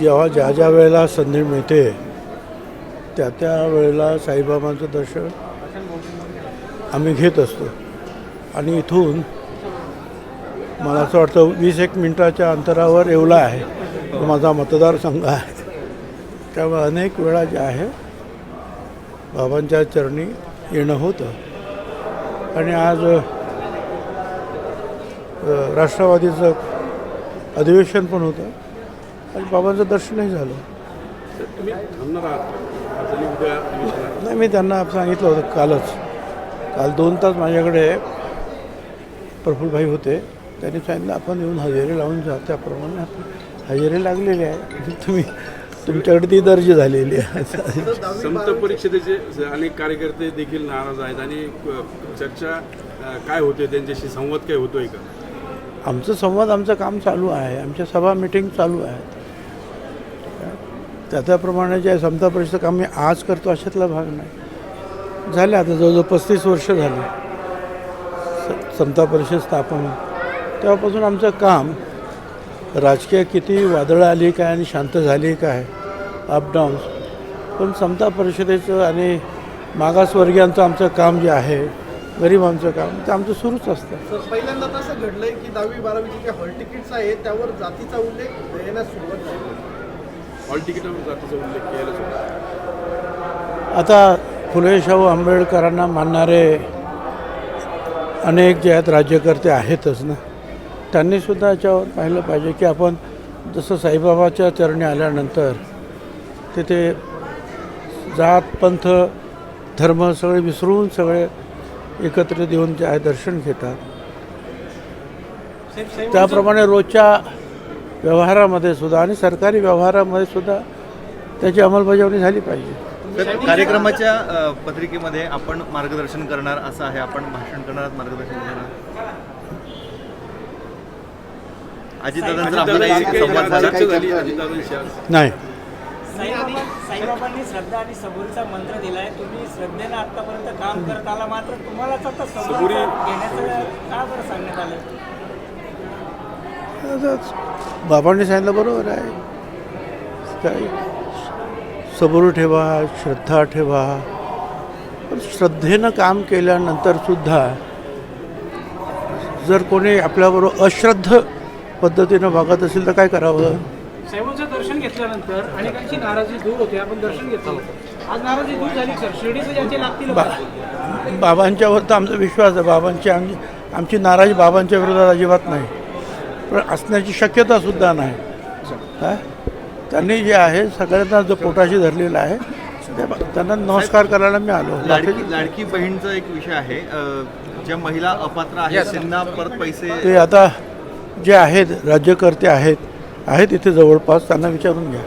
जेव्हा ज्या ज्या वेळेला संधी मिळते त्या त्या वेळेला साईबाबांचं दर्शन आम्ही घेत असतो. आणि इथून मला असं वाटतं वीस एक मिनटाच्या अंतरावर येवला आहे. तो माझा मतदारसंघ आहे. त्यामुळे अनेक वेळा जे आहे बाबांच्या चरणी येणं होतं. आणि आज राष्ट्रवादीचं अधिवेशन पण होतं. आणि बाबांचं दर्शनही झालं. तुम्ही थांबणार आहात आज आहे. नाही मी त्यांना सांगितलं होतं कालच. काल दोन तास माझ्याकडे प्रफुल्लभाई होते. त्यांनी सांगितलं आपण येऊन हजेरी लावून जा. त्याप्रमाणे आपण हजेरी लागलेली आहे. तुम्ही तुमच्याकडे ती दर्ज झालेली आहे. संत परिषदेचे अनेक कार्यकर्ते देखील नाराज आहेत आणि चर्चा काय होते? त्यांच्याशी संवाद काय होतोय का? आमचं संवाद आमचं काम चालू आहे. आमच्या सभा मिटिंग चालू आहेत त्या त्याप्रमाणे जे समता परिषद काम मी आज करतो अशातला भाग नाही. झाले आता जवळजवळ पस्तीस वर्ष झाली. स- समता परिषद स्थापन. तेव्हापासून आमचं काम राजकीय किती वादळं आली काय आणि शांत झाली काय अपडाऊन्स पण समता परिषदेचं आणि मागासवर्गीयांचं आमचं काम जे आहे गरिबांचं काम ते आमचं सुरूच असतं. पहिल्यांदा असं घडलंय की दहावी बारावीचे जे हॉल तिकीट्स आहेत त्यावर जातीचा उल्लेख येण्यास सुरुवात झाली. हॉल तिकिटावर जातीचा उल्लेख आता फुले शाहू आंबेडकरांना मानणारे अनेक जे आहेत राज्यकर्ते आहेतच ना. त्यांनीसुद्धा याच्यावर पाहिलं पाहिजे की आपण जसं साईबाबाच्या चरणी आल्यानंतर तिथे जात पंथ धर्म सगळे विसरून सगळे एकत्रित येऊन जे आहे दर्शन घेतात. त्याप्रमाणे रोजच्या व्यवहारामध्ये सुद्धा आणि सरकारी व्यवहारामध्ये सुद्धा त्याची अंमलबजावणी झाली पाहिजे. कार्यक्रमाच्या पत्रिकेमध्ये आपण मार्गदर्शन करणार असं आहे आपण भाषण करणार आहात, मार्गदर्शन करणार नाही. साईबाबा साईबाबांनी श्रद्धा आणि सबुरीचा मंत्र दिलाय. तुम्ही श्रद्धेनं आतापर्यंत काम करत आला मात्र तुम्हालाच आता सबुरी सबुरी- घेण्याचं का बरं सांगण्यात आलं? बाबांनी सांगितलं बरोबर आहे. काय सबूर ठेवा श्रद्धा ठेवा. पण श्रद्धेनं काम केल्यानंतर सुद्धा जर कोणी आपल्याबरोबर अश्रद्ध पद्धतीनं वागत असेल तर काय करावं? साहेबांचं दर्शन घेतल्यानंतर अनेकांची नाराजी दूर होते आपण दर्शन घेतलं आज नाराजी दूर झाली सर. शिर्डीचे ज्यांचे लागतील बा बाबांच्यावर तर आमचा विश्वास आहे. बाबांची आमची आमची नाराजी बाबांच्या विरोधात अजिबात नाही. असण्याची शक्यता सुद्धा नाही. काय त्यांनी जे आहे सगळ्यांना जो पोटाशी धरलेला आहे त्यांना नमस्कार करायला मी आलो. लाडकी लाडकी बहीणचा एक विषय आहे. ज्या महिला अपात्र आहेत त्यांना परत पैसे ते आता जे आहेत राज्यकर्ते आहेत आहेत इथे जवळपास त्यांना विचारून घ्या.